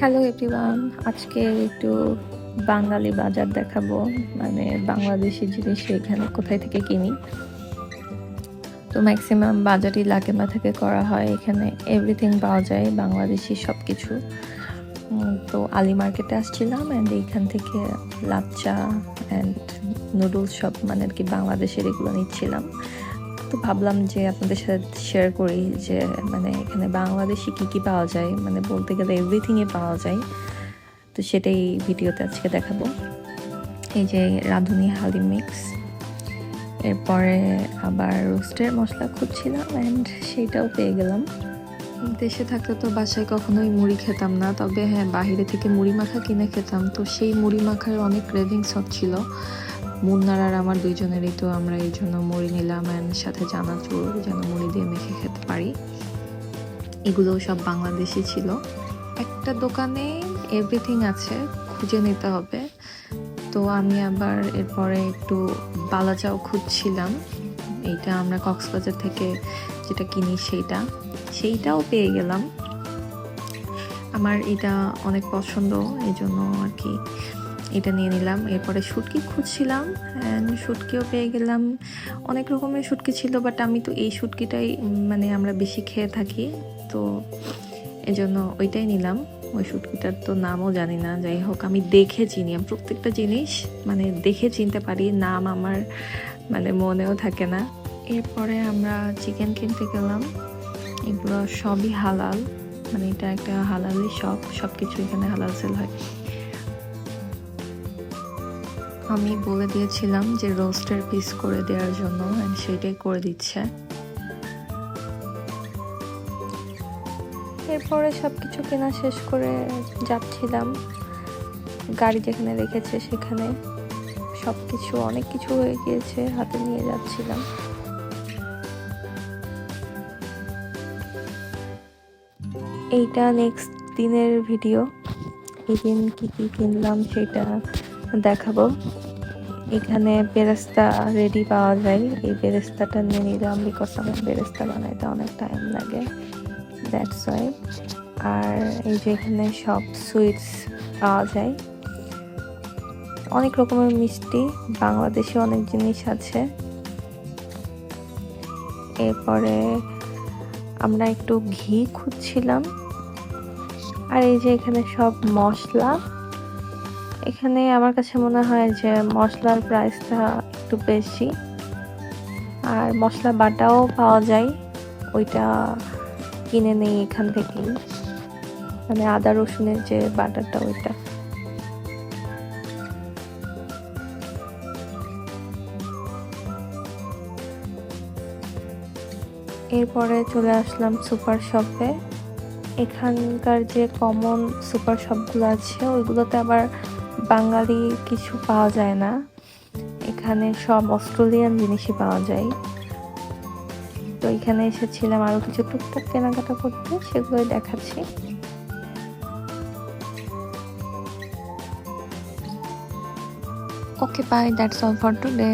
Hello everyone আজকে একটু বাঙালি বাজার দেখাবো মানে বাংলাদেশি জিনিস এখানে কোথায় থেকে কিনি। তো ম্যাক্সিমাম বাজারই লাকেমা থেকে করা হয়। এখানে এভরিথিং পাওয়া যায়, বাংলাদেশি সব কিছু তো আলি মার্কেটে আসছিলাম অ্যান্ড এইখান থেকে লাচ্চা অ্যান্ড নুডলস সব মানে আর কি বাংলাদেশের এগুলো নিচ্ছিলাম। তো ভাবলাম যে আপনাদের সাথে শেয়ার করি যে মানে এখানে বাংলাদেশে কী কী পাওয়া যায়। মানে বলতে গেলে এভরিথিংই পাওয়া যায়। তো সেটাই ভিডিওতে আজকে দেখাবো। এই যে রাঁধুনি হালি মিক্স এরপরে আবার রোস্টের মশলা খুঁজছিলাম অ্যান্ড সেইটাও পেয়ে গেলাম। দেশে থাকতে তো বাসায় কখনোই মুড়ি খেতাম না। তবে হ্যাঁ বাইরে থেকে মুড়ি মাখা কিনে খেতাম। তো সেই মুড়ি মাখার অনেক ক্রেভিংস হচ্ছিল। মুন্নার আর আমার দুইজনেরই তো আমরা এই জন্য মুড়ি নিলাম অ্যান্ড সাথে চানাচুর যেন মুড়ি দিয়ে মেখে খেতে পারি। এগুলোও সব বাংলাদেশি ছিল। একটা দোকানে এভরিথিং আছে, খুঁজে নিতে হবে। তো আমি আবার এরপরে একটু বালাচাও খুঁজছিলাম। এইটা আমরা কক্সবাজার থেকে যেটা কিনি সেইটা। সেইটাও পেয়ে গেলাম। আমার এটা অনেক পছন্দ এই জন্য আর কি এটা নিয়ে নিলাম। এরপরে শুটকি খুঁজছিলাম অ্যান্ড শুটকিও পেয়ে গেলাম। অনেক রকমের শুটকি ছিল বাট আমি তো এই শুটকিটাই মানে আমরা বেশি খেয়ে থাকি। তো এজন্য ওইটাই নিলাম। ওই শুটকিটার তো নামও জানি না। যাই হোক, আমি দেখে চিনি। আমি প্রত্যেকটা জিনিস মানে দেখে চিনতে পারি। নাম আমার মানে মনেও থাকে না। এরপরে আমরা চিকেন কিনতে গেলাম। এগুলো সবই হালাল। মানে এটা একটা হালালি শপ সব কিছু এখানে হালাল সেল হয়। আমি বলে দিয়েছিলাম যে রোস্টের পিস করে দেওয়ার জন্য and সেটাই করে দিচ্ছে। এরপরে সব কিছু কেনা শেষ করে যাচ্ছিলাম। গাড়ি যেখানে রেখেছে সেখানে সব কিছু অনেক কিছু হয়ে গিয়েছে, হাতে নিয়ে যাচ্ছিলাম। এইটা নেক্সট দিনের ভিডিও এই দিন কী কী কিনলাম সেটা দেখাবো। এখানে বেরেস্তা রেডি পাওয়া যায়। এই বেরেস্তাটা নিয়ে বিকজ আমার বেরেস্তা বানাইতে অনেক টাইম লাগে। দ্যাটস ওয়াই আর এই যে এখানে সব সুইটস পাওয়া যায়। অনেক রকমের মিষ্টি, বাংলাদেশে অনেক জিনিস আছে। এরপরে আমরা একটু ঘি খুঁজছিলাম। আর এই যে এখানে সব মশলা এখানে আমার কাছে মনে হয় যে মশলার প্রাইসটা একটু বেশি। আর মশলা বাটাও পাওয়া যায়, ওইটা কিনে নেই এখান থেকেই। মানে আদা রসুনের যে বাটারটা ওইটা। এরপরে চলে আসলাম সুপার শপে এখানকার যে কমন সুপার শপগুলো আছে, ওইগুলোতে আবার বাঙালি কিছু পাওয়া যায় না। এখানে সব অস্ট্রেলিয়ান জিনিসই পাওয়া যায়। তো এখানে এসেছিলাম আরও কিছু টুকটাক কেনাকাটা করতে, সেগুলোই দেখাচ্ছি। Okay bye that's all for today